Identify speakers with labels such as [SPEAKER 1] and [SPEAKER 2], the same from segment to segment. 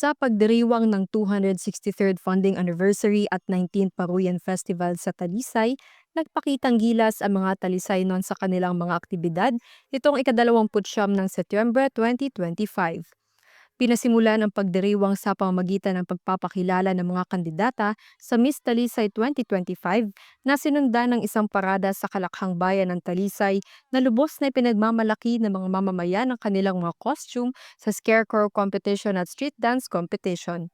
[SPEAKER 1] Sa pagdiriwang ng 263rd Funding Anniversary at 19th Paruyan Festival sa Talisay, nagpakitang gilas ang mga Talisay noon sa kanilang mga aktibidad nitong ikadalawamputsyam ng Setyembre 2025. Pinasimulan ang pagdiriwang sa pamamagitan ng pagpapakilala ng mga kandidata sa Miss Talisay 2025 na sinundan ng isang parada sa kalakhang bayan ng Talisay na lubos na pinagmamalaki ng mga mamamayan ang kanilang mga costume sa Scarecrow Competition at Street Dance Competition.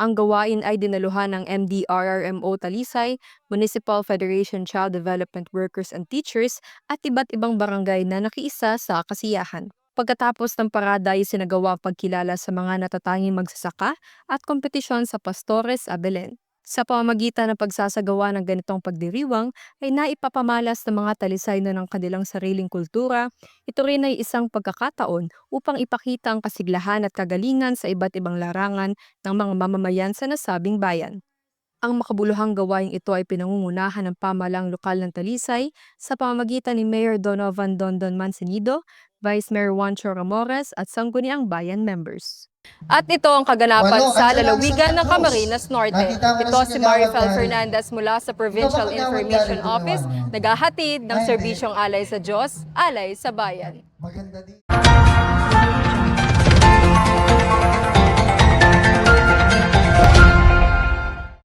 [SPEAKER 1] Ang gawain ay dinaluhan ng MDRRMO Talisay, Municipal Federation Child Development Workers and Teachers at iba't ibang barangay na nakiisa sa kasiyahan. Pagkatapos ng parada ay sinagawa pagkilala sa mga natatanging magsasaka at kompetisyon sa Pastores Abelen. Sa pamamagitan ng pagsasagawa ng ganitong pagdiriwang ay naipapamalas ng mga talisayno ng kanilang sariling kultura. Ito rin ay isang pagkakataon upang ipakita ang kasiglahan at kagalingan sa iba't ibang larangan ng mga mamamayan sa nasabing bayan. Ang makabuluhang gawaing ito ay pinangungunahan ng pamalang lokal ng Talisay sa pamamagitan ni Mayor Donovan Dondon Mancenido, Vice Mayor Juancho Ramores at Sangguniang Bayan members. At ito ang kaganapan
[SPEAKER 2] Walo,
[SPEAKER 1] sa lalawigan ng. Camarines Norte. Ito
[SPEAKER 2] si
[SPEAKER 1] Marifel. Fernandez mula sa Provincial Information Office, naghahatid ng serbisyong alay sa Diyos, alay sa bayan.
[SPEAKER 2] Maganda din.